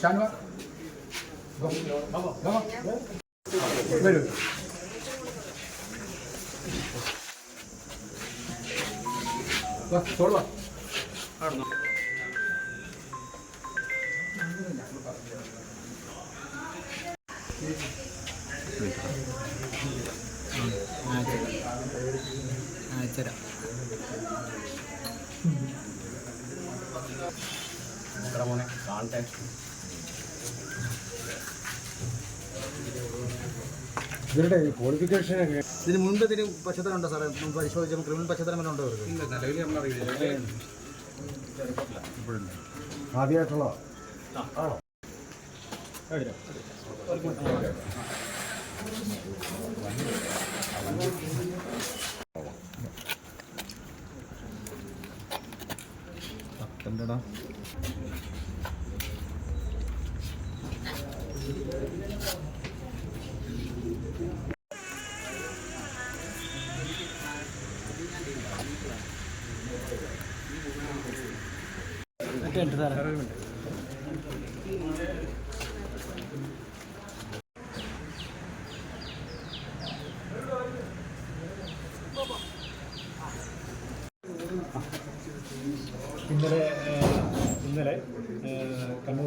ഷാൻവ വരൂ വാ ചോറ് മോനെ കാണട്ടെ. ഇവരുടെ ക്വാളിഫിക്കേഷൻ ഇതിന് മുൻപ് ഇതിന് പശ്ചാത്തലം ഉണ്ടോ സാറേ? മുൻപ് പരിശോധിച്ചപ്പോൾ ക്രിമിനൽ പശ്ചാത്തലം വല്ലതും ഉണ്ടോ അവർക്ക്? നമ്മളറിയില്ല പത്തൊമ്പതാ ഇന്നലെ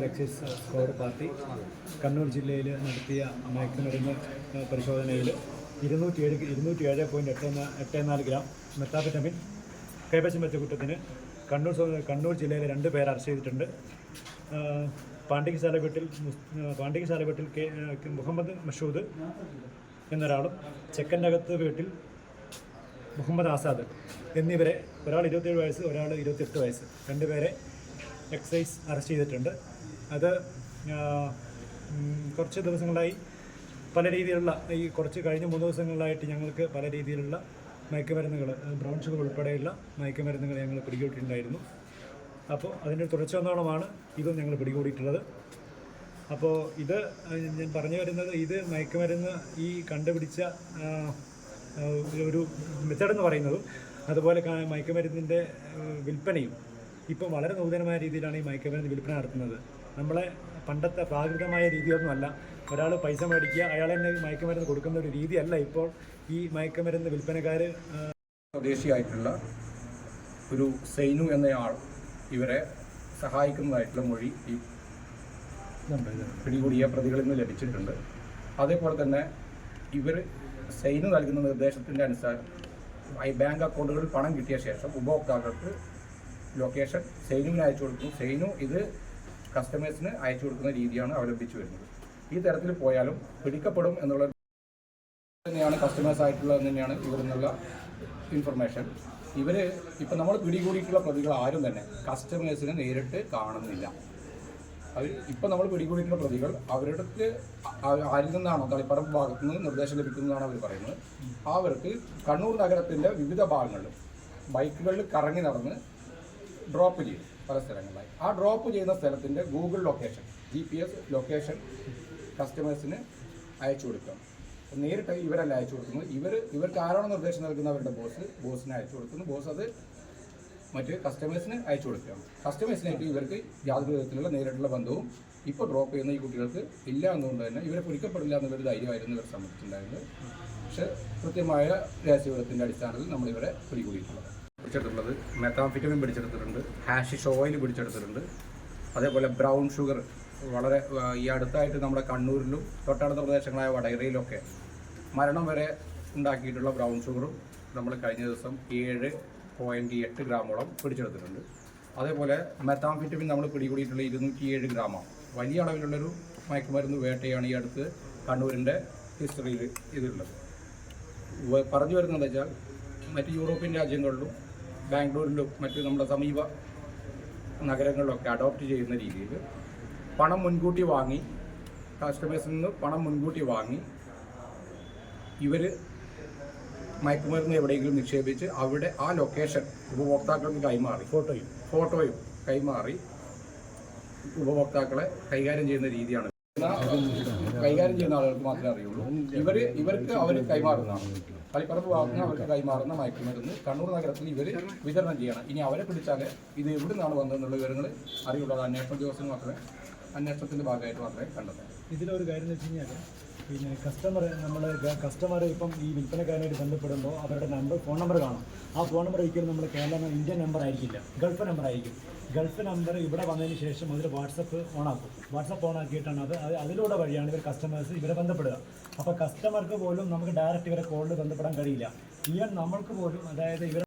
എക്സൈസ് സ്ക്വാഡ് പാർട്ടി കണ്ണൂർ ജില്ലയിൽ നടത്തിയ മയക്കുമരുന്ന് പരിശോധനയിൽ ഇരുന്നൂറ്റി ഏഴ് ഇരുന്നൂറ്റി ഏഴ് പോയിന്റ് എട്ട് എട്ട് നാല് ഗ്രാം മെത്താഫിറ്റമിൻ കൈവശം വെച്ച കുറ്റത്തിന് കണ്ണൂർ കണ്ണൂർ ജില്ലയിലെ രണ്ട് പേർ അറസ്റ്റ് ചെയ്തിട്ടുണ്ട്. പാണ്ഡിക്ക് പാണ്ടികശാല വീട്ടിൽ മുസ്- ഏഹ്, പാണ്ടികശാല വീട്ടിൽ കെ മുഹമ്മദ് മഷൂദ് എന്നൊരാളും ചെക്കന്റകത്ത് വീട്ടിൽ മുഹമ്മദ് ആസാദ് എന്നിവരെ ഒരാൾ ഇരുപത്തേഴ് വയസ്സ് ഒരാൾ ഇരുപത്തെട്ട് വയസ്സ് രണ്ടുപേരെ എക്സൈസ് അറസ്റ്റ് ചെയ്തിട്ടുണ്ട്. അത് കുറച്ച് ദിവസങ്ങളായി പല രീതിയിലുള്ള ഈ കുറച്ച് കഴിഞ്ഞ മൂന്ന് ദിവസങ്ങളിലായിട്ട് ഞങ്ങൾക്ക് പല രീതിയിലുള്ള മയക്കുമരുന്നുകൾ ബ്രൗൺ ഷുഗർ ഉൾപ്പെടെയുള്ള മയക്കുമരുന്നുകൾ ഞങ്ങൾ പിടികൂട്ടിയിട്ടുണ്ടായിരുന്നു അപ്പോൾ അതിന്റെ തുടർച്ച ഒന്നോണമാണ് ഇതും ഞങ്ങൾ പിടികൂടിയിട്ടുള്ളത്. അപ്പോൾ ഇത് ഞാൻ പറഞ്ഞു വരുന്നത് ഇത് മയക്കുമരുന്ന് ഈ കണ്ടുപിടിച്ച ഒരു മെത്തേഡ് എന്ന് പറയുന്നതും അതുപോലെ മയക്കുമരുന്നിന്റെ വിൽപ്പനയും ഇപ്പം വളരെ നൂതനമായ രീതിയിലാണ് ഈ മയക്കുമരുന്ന് വിൽപ്പന നടത്തുന്നത്. നമ്മളെ പണ്ടത്തെ പ്രാകൃതമായ രീതിയൊന്നുമല്ല ഒരാൾ പൈസ മേടിക്കുക അയാൾ തന്നെ മയക്കുമരുന്ന് കൊടുക്കുന്ന ഒരു രീതിയല്ല ഇപ്പോൾ ഈ മയക്കുമരുന്ന് വിൽപ്പനക്കാർ സ്വദേശിയായിട്ടുള്ള ഒരു സൈനു എന്നയാൾ ഇവരെ സഹായിക്കുന്നതായിട്ടുള്ള മൊഴി ഈ പിടികൂടിയ പ്രതികളിൽ നിന്ന് ലഭിച്ചിട്ടുണ്ട്. അതേപോലെ തന്നെ ഇവർ സൈനു നൽകുന്ന നിർദ്ദേശത്തിന്റെ അനുസാരം ഈ ബാങ്ക് അക്കൗണ്ടുകളിൽ പണം കിട്ടിയ ശേഷം ഉപഭോക്താക്കൾക്ക് ലൊക്കേഷൻ സൈനുവിന് അയച്ചു കൊടുക്കും സൈനു ഇത് കസ്റ്റമേഴ്സിന് അയച്ചു കൊടുക്കുന്ന രീതിയാണ് അവലംബിച്ചു വരുന്നത്. ഈ തരത്തിൽ പോയാലും പിടിക്കപ്പെടും എന്നുള്ള തന്നെയാണ് കസ്റ്റമേഴ്സ് ആയിട്ടുള്ളത് തന്നെയാണ് ഇവിടെ നിന്നുള്ള ഇൻഫർമേഷൻ ഇവർ ഇപ്പം നമ്മൾ പിടികൂടിയിട്ടുള്ള പ്രതികൾ ആരും തന്നെ കസ്റ്റമേഴ്സിനെ നേരിട്ട് കാണുന്നില്ല. അവർ ഇപ്പം നമ്മൾ പിടികൂടിയിട്ടുള്ള പ്രതികൾ അവരുടെ ആരിൽ നിന്നാണോ തളിപ്പറമ്പ് ഭാഗത്തു നിന്ന് നിർദ്ദേശം ലഭിക്കുന്നതാണ് അവർ പറയുന്നത്. അവർക്ക് കണ്ണൂർ നഗരത്തിന്റെ വിവിധ ഭാഗങ്ങളിൽ ബൈക്കുകളിൽ കറങ്ങി നടന്ന് ഡ്രോപ്പ് ചെയ്യും പല സ്ഥലങ്ങളിലായി. ആ ഡ്രോപ്പ് ചെയ്യുന്ന സ്ഥലത്തിന്റെ Google location G P S location കസ്റ്റമേഴ്സിന് അയച്ചു കൊടുക്കണം നേരിട്ട് ഇവരല്ല അയച്ചു കൊടുക്കുന്നത്? ഇവർ ഇവർക്ക് ആരാണോ നിർദ്ദേശം നൽകുന്ന അവരുടെ ബോസ് ബോസിന് അയച്ചു കൊടുക്കുന്നു. ബോസ് അത് മറ്റ് കസ്റ്റമേഴ്സിന് അയച്ചു കൊടുക്കുകയാണ് കസ്റ്റമേഴ്സിനായിട്ട് ഇവർക്ക് യാതൊരു വിധത്തിലുള്ള നേരിട്ടുള്ള ബന്ധവും ഇപ്പോൾ ഡ്രോപ്പ് ചെയ്യുന്ന ഈ കുട്ടികൾക്ക് ഇല്ല എന്നുകൊണ്ട് തന്നെ ഇവരെ പിടിക്കപ്പെടില്ല എന്നുള്ളൊരു ധൈര്യമായിരുന്നു ഇവർ സംബന്ധിച്ചിട്ടുണ്ടായിരുന്നത് പക്ഷേ കൃത്യമായ രഹസ്യവിവരത്തിന്റെ അടിസ്ഥാനത്തിൽ നമ്മളിവരെ പിടികൂടിയിട്ടുള്ളത്. പിടിച്ചെടുത്തിട്ടുള്ളത്. മെത്താംഫിറ്റമിൻ പിടിച്ചെടുത്തിട്ടുണ്ട്. ഹാഷിഷ് ഓയിൽ പിടിച്ചെടുത്തിട്ടുണ്ട്. അതേപോലെ ബ്രൗൺ ഷുഗർ വളരെ ഈ അടുത്തായിട്ട് നമ്മുടെ കണ്ണൂരിലും തൊട്ടടുത്ത പ്രദേശങ്ങളായ വടകരയിലൊക്കെ മരണം വരെ ഉണ്ടാക്കിയിട്ടുള്ള ബ്രൗൺ ഷുഗറും നമ്മൾ കഴിഞ്ഞ ദിവസം ഏഴ് പോയിന്റ് എട്ട് ഗ്രാമോളം പിടിച്ചെടുത്തിട്ടുണ്ട്. അതേപോലെ മെത്താംഫിറ്റമിൻ നമ്മൾ പിടികൂടിയിട്ടുള്ള ഇരുന്നൂറ്റി ഏഴ് ഗ്രാമാണ്. വലിയ അളവിലുള്ളൊരു മയക്കുമരുന്ന് വേട്ടയാണ് ഈ അടുത്ത് കണ്ണൂരിന്റെ ഹിസ്റ്ററിയിൽ ഇതിലുള്ളത്. പറഞ്ഞു വരുന്നത് വെച്ചാൽ മറ്റ് യൂറോപ്യൻ രാജ്യങ്ങളിലും ബാംഗ്ലൂരിലും മറ്റ് നമ്മുടെ സമീപ നഗരങ്ങളിലൊക്കെ അഡോപ്റ്റ് ചെയ്യുന്ന രീതിയിൽ പണം മുൻകൂട്ടി വാങ്ങി കസ്റ്റമേഴ്സിൽ നിന്ന് പണം മുൻകൂട്ടി വാങ്ങി ഇവർ മയക്കുമരുന്ന് എവിടെയെങ്കിലും നിക്ഷേപിച്ച് അവിടെ ആ ലൊക്കേഷൻ ഉപഭോക്താക്കൾക്ക് കൈമാറി ഫോട്ടോയും ഫോട്ടോയും കൈമാറി ഉപഭോക്താക്കളെ കൈകാര്യം ചെയ്യുന്ന രീതിയാണ്. കൈകാര്യം ചെയ്യുന്ന ആളുകൾക്ക് മാത്രമേ അറിയുള്ളൂ. ഇവർ ഇവർക്ക് അവർ കൈമാറുന്നതാണ്. തളിപ്പറമ്പ് ഭാഗത്ത് നിന്ന് അവർക്ക് കൈമാറുന്ന മയക്കുമരുന്ന് കണ്ണൂർ നഗരത്തിൽ ഇവർ വിതരണം ചെയ്യണം. ഇനി അവരെ പിടിച്ചാൽ ഇത് എവിടെ നിന്നാണ് വന്നതെന്നുള്ള വിവരങ്ങൾ അറിയുള്ളത് അന്വേഷണ ഉദ്യോഗസ്ഥന് മാത്രമേ അന്വേഷണത്തിന്റെ ഭാഗമായിട്ട് മാത്രമേ കണ്ടെത്താൻ ഇതിലൊരു കാര്യം എന്ന് വെച്ച് കഴിഞ്ഞാൽ പിന്നെ കസ്റ്റമർ നമ്മൾ കസ്റ്റമർ ഇപ്പം ഈ വിൽപ്പനക്കാരനായിട്ട് ബന്ധപ്പെടുമ്പോൾ അവരുടെ നമ്പർ ഫോൺ നമ്പർ കാണും. ആ ഫോൺ നമ്പർ ഒരിക്കലും നമ്മൾ കേരള ഇന്ത്യൻ നമ്പർ ആയിരിക്കില്ല. ഗൾഫ് നമ്പർ ആയിരിക്കും. ഗൾഫ് നമ്പർ ഇവിടെ വന്നതിന് ശേഷം അതിൽ വാട്സപ്പ് ഓണാക്കും വാട്സപ്പ് അത് അത് അതിലൂടെ വഴിയാണ് ഇവർ കസ്റ്റമേഴ്സ് ഇവരെ ബന്ധപ്പെടുക. അപ്പോൾ കസ്റ്റമർക്ക് പോലും നമുക്ക് ഡയറക്റ്റ് ഇവരെ കോളിൽ ബന്ധപ്പെടാൻ കഴിയില്ല. ഈവൻ നമ്മൾക്ക് പോലും അതായത് ഇവരെ